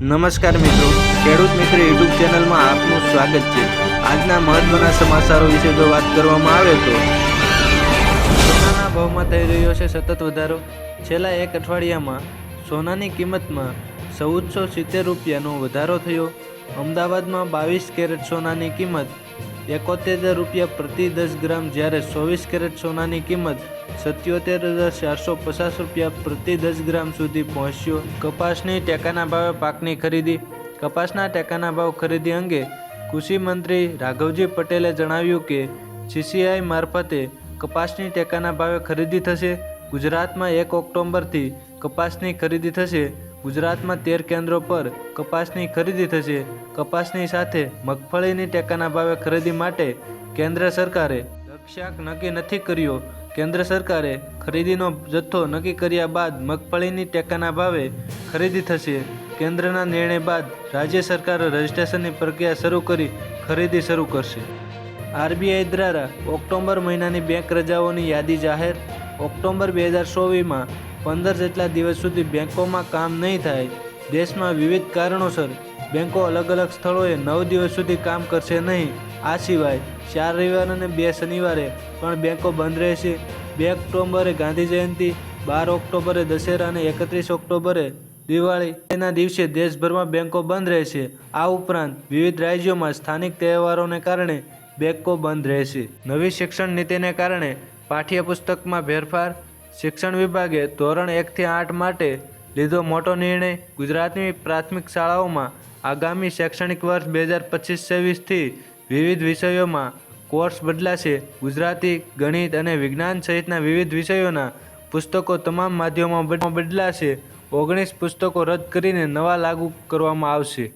નમસ્કાર મિત્રો. ખેડૂત મિત્ર યુટ્યુબ ચેનલમાં આપનું સ્વાગત છે. આજના મહત્વના સમાચારો વિશે જો વાત કરવામાં આવે તો. સોનાના ભાવમાં થઈ રહ્યો છે સતત વધારો. છેલ્લા એક અઠવાડિયામાં સોનાની કિંમતમાં ચૌદસો સિત્તેર રૂપિયાનો વધારો થયો. અમદાવાદમાં બાવીસ કેરેટ સોનાની કિંમત એકોતેર રૂપિયા પ્રતિ દસ ગ્રામ જ્યારે ચોવીસ કેરેટ સોનાની કિંમત સત્યોતેર હજાર ચારસો પચાસ રૂપિયા પ્રતિ દસ ગ્રામ સુધી પહોંચ્યો. કપાસની ટેકાના ભાવે પાકની ખરીદી. કપાસના ટેકાના ભાવ ખરીદી અંગે કૃષિ મંત્રી રાઘવજી પટેલે જણાવ્યું કે સીસીઆઈ મારફતે કપાસની ટેકાના ભાવે ખરીદી થશે. ગુજરાતમાં એક ઓક્ટોબરથી કપાસની ખરીદી થશે. ગુજરાતમાં તેર કેન્દ્રો પર કપાસની ખરીદી થશે. કપાસની સાથે મગફળીની ટેકાના ભાવે ખરીદી માટે કેન્દ્ર સરકારે લક્ષ્યાંક નક્કી નથી કર્યો. કેન્દ્ર સરકારે ખરીદીનો જથ્થો નક્કી કર્યા બાદ મગફળીની ટેકાના ભાવે ખરીદી થશે. કેન્દ્રના નિર્ણય બાદ રાજ્ય સરકારે રજિસ્ટ્રેશનની પ્રક્રિયા શરૂ કરી ખરીદી શરૂ કરશે. આરબીઆઈ દ્વારા ઓક્ટોબર મહિનાની બેંક રજાઓની યાદી જાહેર ઓક્ટોબર બે હજાર ચોવીસમાં પંદર જેટલા દિવસ સુધી બેંકોમાં કામ નહીં થાય. દેશમાં વિવિધ કારણોસર બેંકો અલગ અલગ સ્થળોએ નવ દિવસ સુધી કામ કરશે નહીં. આ સિવાય ચાર રવિવાર અને બે શનિવારે પણ બેંકો બંધ રહેશે. બે ઓક્ટોબરે ગાંધી જયંતિ, બાર ઓક્ટોબરે દશેરા અને એકત્રીસ ઓક્ટોબરે દિવાળી. એના દિવસે દેશભરમાં બેંકો બંધ રહેશે. આ ઉપરાંત વિવિધ રાજ્યોમાં સ્થાનિક તહેવારોને કારણે બેંકો બંધ રહેશે. નવી શિક્ષણ નીતિને કારણે પાઠ્યપુસ્તકમાં ફેરફાર શિક્ષણ વિભાગે ધોરણ એકથી આઠ માટે લીધો મોટો નિર્ણય ગુજરાતની પ્રાથમિક શાળાઓમાં આગામી શૈક્ષણિક વર્ષ બે હજાર પચીસ છવ્વીસથી વિવિધ વિષયોમાં કોર્સ બદલાશે. ગુજરાતી, ગણિત અને વિજ્ઞાન સહિતના વિવિધ વિષયોના પુસ્તકો તમામ માધ્યમોમાં બદલાશે. ઓગણીસ પુસ્તકો રદ કરીને નવા લાગુ કરવામાં આવશે.